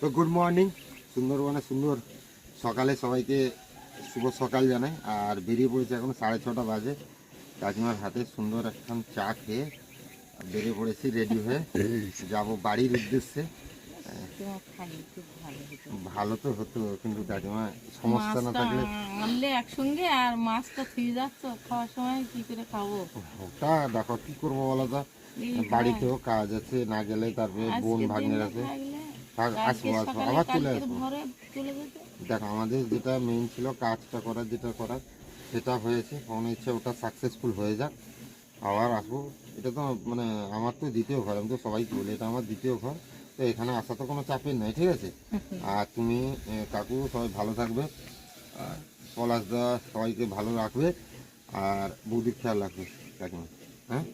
তো good morning সুন্দরবনে সুন্দর সকালে সবাইকে শুভ সকাল জানাই। আর বেরিয়ে পড়েছে এখন সাড়ে ছটা বাজে। কাকিমার হাতে সুন্দর এখন চা খেয়ে বেরিয়ে পড়েছি রেডি হয়ে। যাব বাড়ির উদ্দেশ্যে। ভালো তো হতো কিন্তু কাকিমা সমস্যা না থাকলে আনলে একসঙ্গে আর মাছটা থুয়ে যাচ্ছ খাওয়ার সময় কি করে খাব? ওটা দেখো কি করব বলো তো? বাড়িতেও কাজ আছে না গেলে তারপরে বোন ভাগ্নের আছে। আসব আসব। আবার চলে আসব। দেখো আমাদের যেটা মেইন ছিল কাজটা করার যেটা করার সেটা হয়েছে। মনে ইচ্ছে ওটা সাকসেসফুল হয়ে যাক। আবার আসব। এটা তো মানে আমার তো দ্বিতীয় ঘর আমি তো সবাইকে বলি এটা আমার দ্বিতীয় ঘর। তো এখানে আসা তো কোনো চাপের নাই ঠিক আছে? আর তুমি কাকু সবাই ভালো থাকবে। আর পলাশ দা সবাইকে ভালো রাখবে। আর বৌদির খেয়াল রাখবে কাকিমা হ্যাঁ?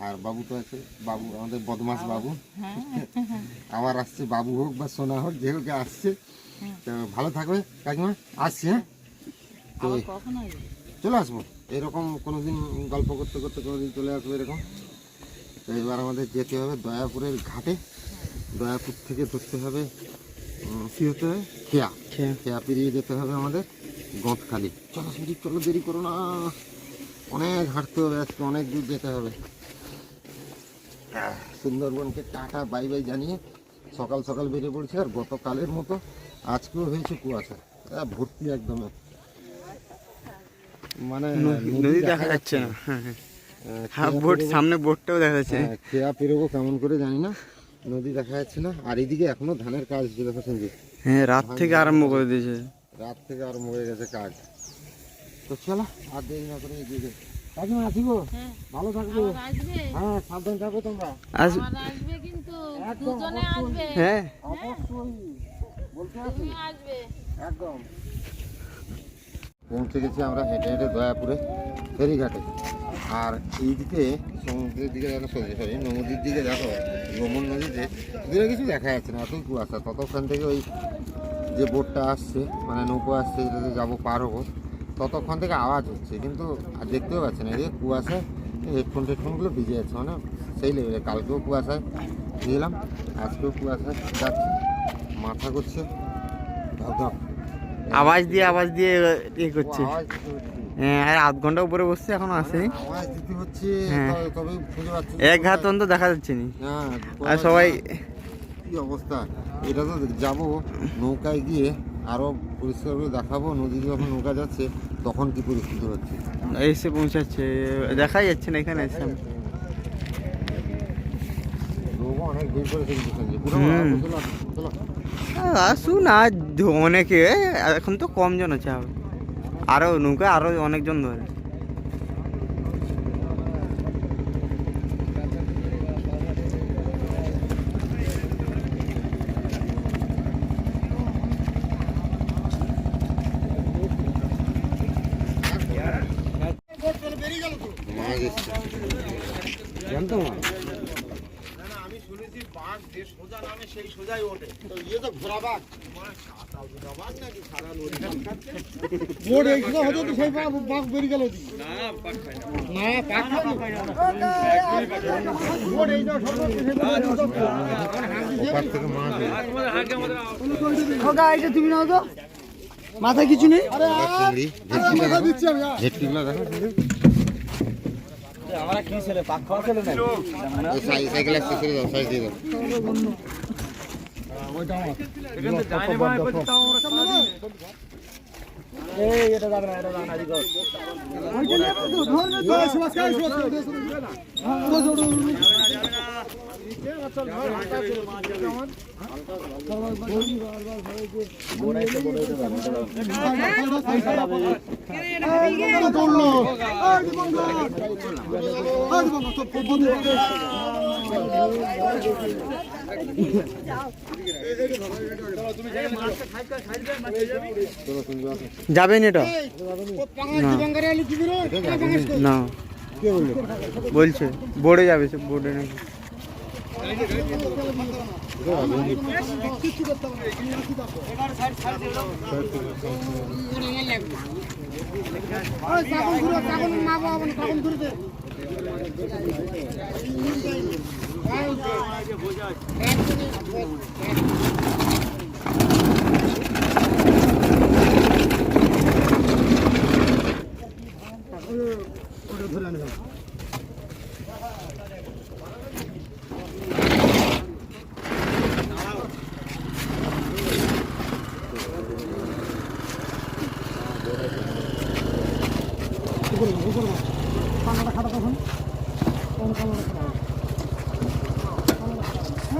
আর বাবু তো আছে বাবু আমাদের বদমাস বাবু। হ্যাঁ। আবার আসছে বাবু হোক বা সোনা হোক যে হোক আসছে। তো ভালো থাকবে কাকিমা? আসছি হ্যাঁ? তো চলে আসব। এরকম কোনোদিন গল্প করতে করতে কোনোদিন চলে আসব এরকম। তো এবার আমাদের যেতে হবে দয়াপুরের ঘাটে। দয়াপুর থেকে ধরতে হবে কি হতে হবে? খেয়া। খেয়া। পেরিয়ে যেতে হবে আমাদের গঁতখালি চলো সেটি চলো দেরি করো না। অনেক হাঁটতে হবে আজকে অনেক দূর যেতে হবে। সুন্দরবনকে টাটা বাই বাই জানিয়ে সকাল সকাল বেরিয়ে পড়ছে আর গতকালের মতো আজকেও হয়েছে কুয়াশা। ভর্তি একদম। মানে নদী দেখা যাচ্ছে। না। হ্যাঁ হ্যাঁ। বোট সামনে বোটটাও দেখা যাচ্ছে। হ্যাঁ, খেয়া পেরোবো কেমন করে জানি না। নদী দেখা যাচ্ছে না। আর এইদিকে এখনও ধানের কাজ সঞ্জিত হ্যাঁ রাত থেকে আরম্ভ করে দিয়েছে। রাত থেকে আরম্ভ হয়ে গেছে কাজ। তো চলো আর দেরি না করে এগিয়ে কাকিমা আসিগো হ্যাঁ। ভালো থাকব। আসবে? হ্যাঁ সাবধান থাকো তোমরা। আসবে কিন্তু দুজনে আসবে। হ্যাঁ। অবশ্যই। বলতে আসবে। একদম। পৌঁছে গেছি আমরা হেঁটে হেঁটে দয়াপুরে ফেরিঘাটে। আর এইদিকে সমুদ্রের দিকে দেখো সরি সরি নদীর দিকে দেখো ভ্রমণ নদীতে দূরে কিছু দেখা যাচ্ছে না এতই কুয়াশা। ততক্ষণ থেকে ওই যে বোটটা আসছে মানে নৌকো আসছে যেটাতে যাব পার হব। ততক্ষণ থেকে আওয়াজ হচ্ছে কিন্তু আর দেখতেও পাচ্ছি না এই কুয়াশায় হেডফোন টেডফোনগুলো ভিজে যাচ্ছে মানে সেই লেভেলে কালকেও কুয়াশায় গেলাম আজকেও কুয়াশায় যাচ্ছি মাথা করছে ধপ আওয়াজ দিয়ে আওয়াজ দিয়ে ইয়ে করছে। হ্যাঁ আর আধ ঘণ্টা উপরে বসছে এখনও আসেনি। হ্যাঁ। এক অন্ত দেখা যাচ্ছে নি। হ্যাঁ, আর সবাই কি অবস্থা? এটা তো যাব নৌকায় গিয়ে আরও পরিষ্কার করে দেখাবো নদীতে যখন নৌকা যাচ্ছে তখন কি পরিস্থিতি হচ্ছে? এসে পৌঁছাচ্ছে। দেখাই যাচ্ছে না এখানে এসে। আসুন ধ- অনেকে এখন তো কমজন আছে। আরও আরও নৌকা আরও অনেকজন ধরে। তো ইয়ে তো ঘোড়া বাঘ। বোর্ড এইখানে হতো তো সেই বাঘ বাঘ বেরিয়ে গেল কি না, পাক খায়নি। বোর্ড এই যাও, সব হচ্ছে সেই বাঘ বেরিয়ে গেল। ওপার থেকে মাছ এলো। মাথা কিছু নেই ওটা চিংড়ি, ভেটকিগুলো দেখো। ভেটকিগুলো দেখো, চিংড়ি। এই সাই- সাইকেল আসছে, ছেড়ে দাও, সাইড দিয়ে দাও। চলো, তুমি যাও। যাবেন এটা? এটা যাবে না। না। বলছে বোর্ডে যাবে সে বোর্ডে নাকি। বোঝা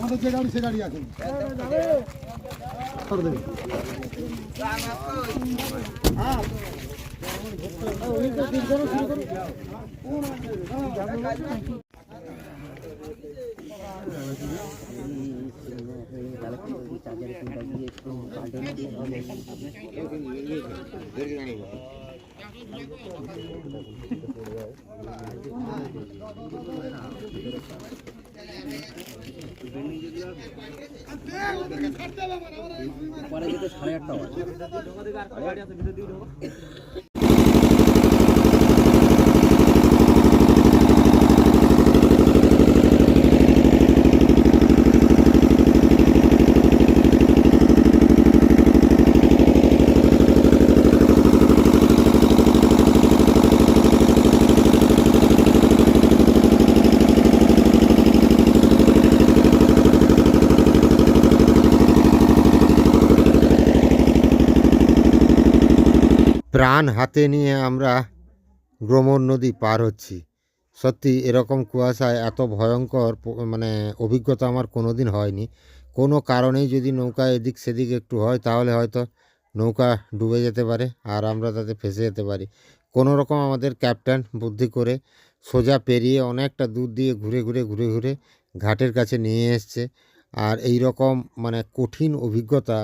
আমাদের যে গাড়ি সে গাড়ি আছে করে দেবে হ্যাঁ ওই তো শুরু প্রাণ হাতে নিয়ে আমরা গ্রমর নদী পার হচ্ছি। সত্যি এরকম কুয়াশায় এত ভয়ঙ্কর মানে অভিজ্ঞতা আমার কোনো দিন হয়নি। কোনো কারণেই যদি নৌকা এদিক সেদিক একটু হয়, তাহলে হয়তো নৌকা ডুবে যেতে পারে আর আমরা তাতে ফেসে যেতে পারি। কোনো রকম আমাদের ক্যাপ্টেন বুদ্ধি করে সোজা পেরিয়ে অনেকটা দূর দিয়ে ঘুরে ঘুরে ঘুরে ঘুরে ঘাটের কাছে নিয়ে এসছে। আর এই রকম মানে কঠিন অভিজ্ঞতা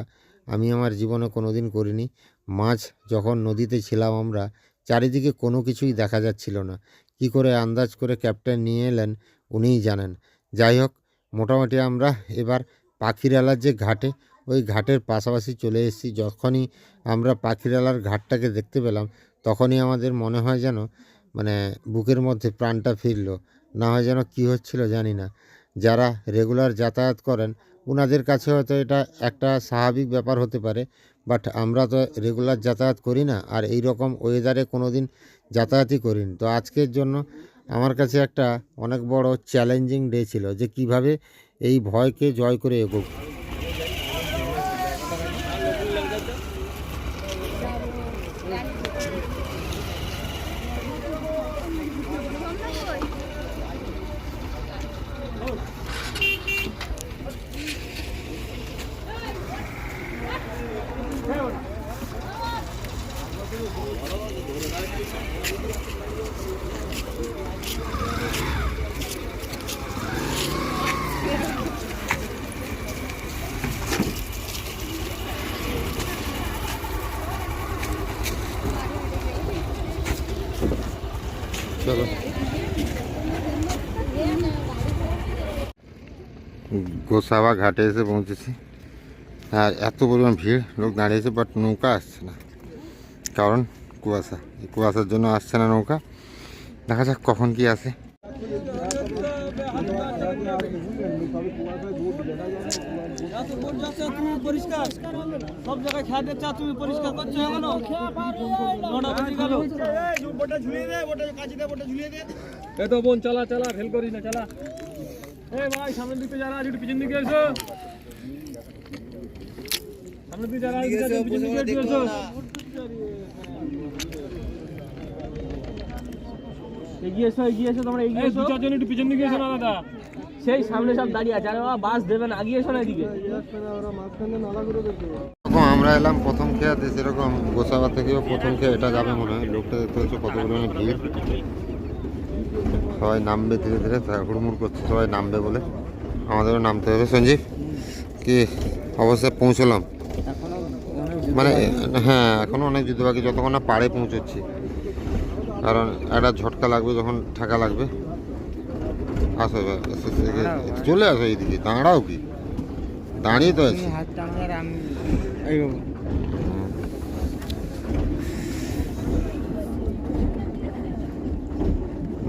আমি আমার জীবনে কোনো দিন করিনি। মাছ যখন নদীতে ছিলাম আমরা, চারিদিকে কোনো কিছুই দেখা যাচ্ছিল না। কি করে আন্দাজ করে ক্যাপ্টেন নিয়ে এলেন উনিই জানেন। যাই হোক, মোটামুটি আমরা এবার পাখিরালার যে ঘাটে, ওই ঘাটের পাশাপাশি চলে এসেছি। যখনই আমরা পাখিরালার ঘাটটাকে দেখতে পেলাম, তখনই আমাদের মনে হয় যেন মানে বুকের মধ্যে প্রাণটা ফিরল। না হয় যেন কী হচ্ছিল জানি না। যারা রেগুলার যাতায়াত করেন ওনাদের কাছে হয়তো এটা একটা স্বাভাবিক ব্যাপার হতে পারে। বাট আমরা তো রেগুলার যাতায়াত করি না, আর এই রকম ওয়েদারে কোনো দিন যাতায়াতই করিনি। তো আজকের জন্য আমার কাছে একটা অনেক বড় চ্যালেঞ্জিং ডে ছিল যে কীভাবে এই ভয়কে জয় করে এগোব। গোসাবা ঘাটে এসে পৌঁছেছি আর এত পরিমাণ ভিড় লোক দাঁড়িয়েছে বাট নৌকা আসছে না কারণ কুয়াশা এই কুয়াশার জন্য আসছে না নৌকা দেখা যাক কখন কি আসে পরিষ্কার সব জায়গায় খেয়া দিচ্ছে তুমি পরিষ্কার করছ এখনও নটা বেজে গেল এই তো বোন চালা চালা ফেল করিস না চালা এই ভাই সামনের দিকে যারা আছে একটু পিছন দিকে এসো। সামনের দিকে যারা আছে একটু পিছন দিকে এসো। এগিয়ে এসো এগিয়ে এসো তোমরা এগিয়ে এসো। চারজন একটু পিছন দিকে এসো না দাদা। সেই সামনে সব দাঁড়িয়ে আছে। আরে বাবা বাস দেবে না এগিয়ে এসো না এদিকে। আমরা এলাম প্রথম খেয়াতে সেরকম গোসাবা থেকেও প্রথম খেয়ে এটা যাবে মনে হয়। লোকটা দেখতে হচ্ছে কত পরিমাণে ভিড়। সবাই নামবে ধীরে ধীরে হুড়মুড় করছে, সবাই নামবে বলে। আমাদেরও নামতে হবে। সঞ্জীব, কি অবস্থায় পৌঁছলাম? মানে হ্যাঁ এখনও অনেক যুদ্ধ বাকি, যতক্ষণ না পাড়ে পৌঁছচ্ছি। কারণ একটা ঝটকা লাগবে, যখন ঠাকা লাগবে। আসো চলে আসো এইদিকে। দাঁড়াও কি? দাঁড়িয়ে তো আছি।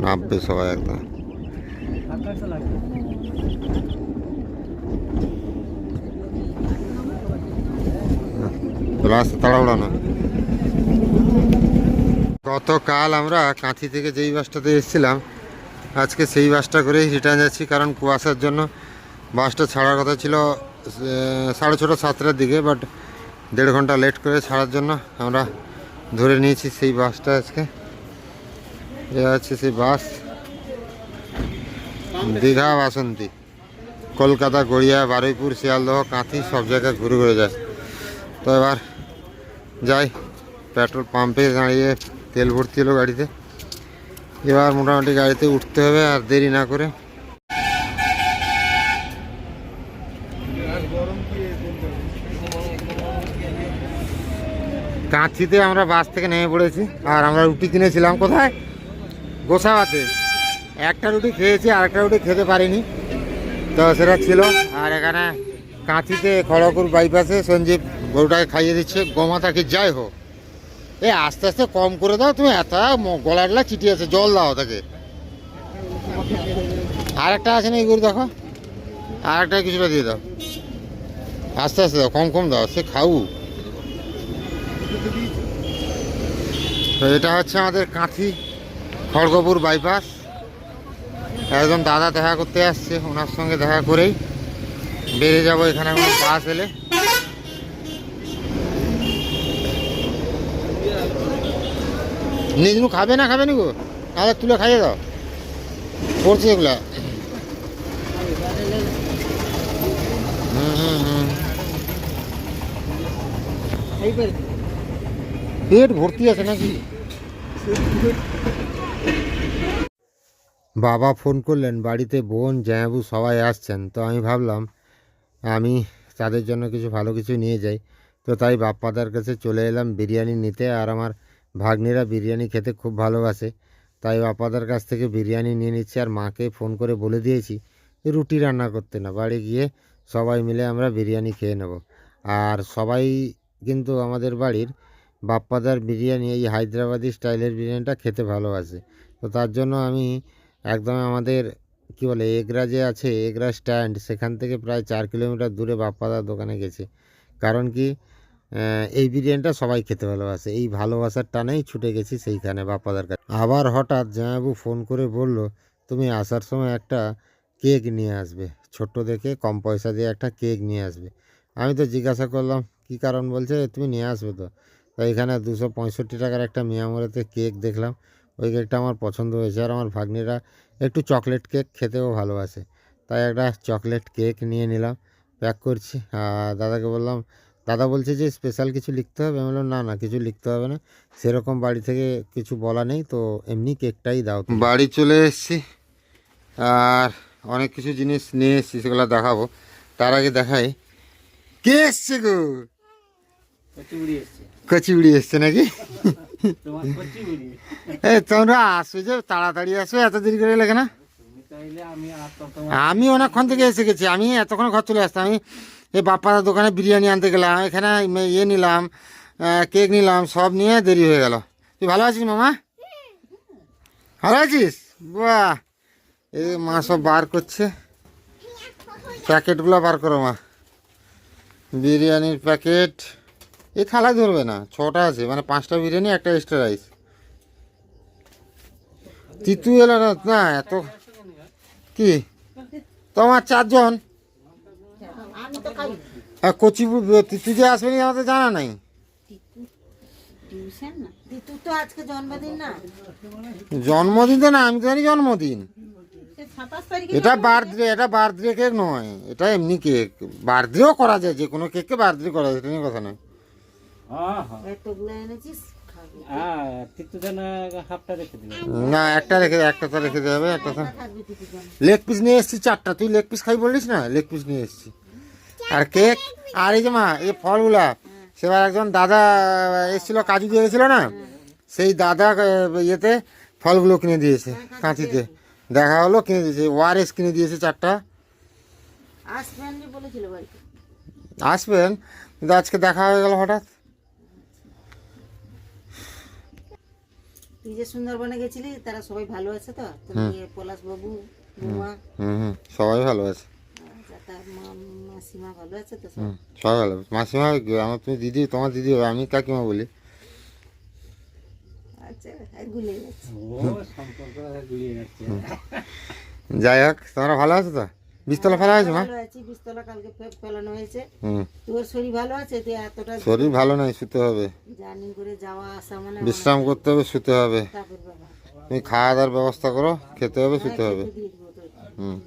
নামবে সবাই একদম। না। গতকাল আমরা কাঁথি থেকে যেই বাসটাতে এসেছিলাম, আজকে সেই বাসটা করেই রিটার্ন যাচ্ছি, কারণ কুয়াশার জন্য বাসটা ছাড়ার কথা ছিল সাড়ে ছটা, সাতটার দিকে বাট দেড় ঘণ্টা লেট করে ছাড়ার জন্য আমরা ধরে নিয়েছি সেই বাসটা আজকে। এ হচ্ছে সেই বাস। দীঘা বাসন্তী। কলকাতা, গড়িয়া, বারুইপুর, শিয়ালদহ, কাঁথি, সব জায়গায় ঘুরে ঘুরে যায়। তো এবার যাই, পেট্রোল পাম্পে দাঁড়িয়ে তেল ভর্তি হলো গাড়িতে। এবার মোটামুটি গাড়িতে উঠতে হবে আর দেরি না করে। কাঁথিতে আমরা বাস থেকে নেমে পড়েছি। আর আমরা রুটি কিনেছিলাম কোথায়? গোসাবাতে একটা রুটি খেয়েছি, আর একটা রুটি খেতে পারিনি। তো সেটা ছিল। আর এখানে কাঁথিতে খড়গপুর বাইপাসে সঞ্জীব গরুটাকে খাইয়ে দিচ্ছে। গোমাতাকে যাই হোক। এ আস্তে আস্তে কম করে দাও, তুমি এত গলাটলা চিটিয়ে আছে, জল দাও তাকে আর একটা আছে না এই গরু দেখো? আর একটা কিছুটা দিয়ে দাও। আস্তে আস্তে দাও, কম কম দাও, সে খাউ। তো এটা হচ্ছে আমাদের কাঁথি। খড়গপুর বাইপাস। একদম দাদা দেখা করতে আসছে ওনার সঙ্গে দেখা করেই। বেরিয়ে যাব এখানে কোনো বাস এলে। নিজনু খাবে না খাবে নি গো? তুলে খাইয়ে দাও। পড়ছে এগুলা। পেট ভর্তি আছে নাকি? বাবা ফোন করলেন, বাড়িতে বোন জায়াবু সবাই আসছেন। তো আমি ভাবলাম, আমি তাদের জন্য কিছু ভালো কিছু নিয়ে যাই। তো তাই বাপ্পাদার কাছে চলে এলাম বিরিয়ানি নিতে। আর আমার ভাগ্নিরা বিরিয়ানি খেতে খুব ভালোবাসে। তাই বাপ্পাদার কাছ থেকে বিরিয়ানি নিয়ে নিচ্ছি আর মাকে ফোন করে বলে দিয়েছি, রুটি রান্না করতে না। বাড়ি গিয়ে সবাই মিলে আমরা বিরিয়ানি খেয়ে নেব। আর সবাই কিন্তু আমাদের বাড়ির বাপ্পাদার বিরিয়ানি, এই হায়দ্রাবাদি স্টাইলের বিরিয়ানিটা খেতে ভালোবাসে। তো তার জন্য আমি একদম আমাদের, কি বলে এগরা যে আছে, এগরা স্ট্যান্ড সেখান থেকে প্রায় চার কিলোমিটার দূরে বাপ্পাদার দোকানে গেছে। কারণ কি এই বিরিয়ানিটা সবাই খেতে ভালোবাসে। এই ভালোবাসার টানেই ছুটে গেছি সেইখানে বাপ্পাদার কাছে। আবার হঠাৎ জামাইবাবু ফোন করে বলল, তুমি আসার সময় একটা কেক নিয়ে আসবে। ছোট্ট দেখে কম পয়সা দিয়ে একটা কেক নিয়ে আসবে। আমি তো জিজ্ঞাসা করলাম, কি কারণ? বলছে, তুমি নিয়ে আসবে তো। তো এখানে দুশো পঁয়ষট্টি টাকার একটা মিয়ামোড়েতে কেক দেখলাম। ওই কেকটা আমার পছন্দ হয়েছে। আর আমার ভাগ্নিরা একটু চকলেট কেক খেতেও ভালোবাসে। তাই একটা চকলেট কেক নিয়ে নিলাম প্যাক করছি। আর দাদাকে বললাম দাদা বলছে যে স্পেশাল কিছু লিখতে হবে? আমি বললাম না না কিছু লিখতে হবে না। সেরকম বাড়ি থেকে কিছু বলা নেই তো এমনি কেকটাই দাও বাড়ি চলে এসেছি। আর অনেক কিছু জিনিস নিয়ে এসেছি সেগুলো দেখাবো। তার আগে দেখাই কে এসছে গো? কচিবুড়ি এসছে নাকি? এ তোমরা আসো যে তাড়াতাড়ি আসো এত দেরি করে লাগে না আমি অনেকক্ষণ থেকে এসে গেছি আমি এতক্ষণ ঘর চলে আসতাম আমি এই বাপ্পাদার দোকানে বিরিয়ানি আনতে গেলাম এখানে ইয়ে নিলাম কেক নিলাম সব নিয়ে দেরি হয়ে গেল। তুই ভালো আছিস মামা? ভালো আছিস? বাহ! এই মা সব বার করছে। প্যাকেটগুলো বার করো মা। বিরিয়ানির প্যাকেট। এই থালা ধরবে না, ছটা আছে মানে পাঁচটা বিরিয়ানি, একটা এক্সট্রা রাইস তিতু এলো না না, এত কি? তোমার চারজন? কচি তিতু যে আসবে না আমাদের জানা নাই। জন্মদিন তো না, আমি জানি জন্মদিন। এটা বার্থডে এটা বার্থডে কেক নয়, এটা এমনি কেক বার্থডেও করা যায় যে কোনো কেককে বার্থডে করা যায়, এটা নিয়ে কথা নয়। না একটা রেখে একটা তো রেখে দেওয়া হবে একটা লেগ পিস নিয়ে এসেছি চারটা। তুই লেগ পিস খাই বলিস না? লেগ পিস নিয়ে এসেছি। আর কেক আর এই যে মা এই ফলগুলা সেবার একজন দাদা এসেছিল কাজু দিয়ে গেছিল না? সেই দাদা ইয়েতে ফলগুলো কিনে দিয়েছে কাঁচিতে। দেখা হলো কিনে দিয়েছে ওয়ারেস কিনে দিয়েছে চারটা। আসবেন আসবেন কিন্তু আজকে দেখা হয়ে গেল হঠাৎ। তুই যে সুন্দরবনে গেছিলি তারা সবাই ভালো আছে তো? তুমি পলাশ বাবু বুমা। হুম হুম সবাই ভালো আছে। তার মা- মাসিমা ভালো আছে তো সবাই ভালো মাসিমা আমার তুমি দিদি তোমার দিদি হবে আমি কাকিমা বলি। যাচ্ছে। যাই হোক তোমরা ভালো আছো তো? বিস্তলা ফেলা হয়েছে মা? ভালো আছি বিস্তলা কালকে ফেলানো হয়েছে। তোর শরীর ভালো আছে? তুই এতটা শরীর ভালো নাই শুতে হবে। জার্নি করে যাওয়া আসা মানে বিশ্রাম করতে হবে শুতে হবে। তুমি খাওয়া দাওয়ার ব্যবস্থা করো খেতে হবে শুতে হবে। হুম।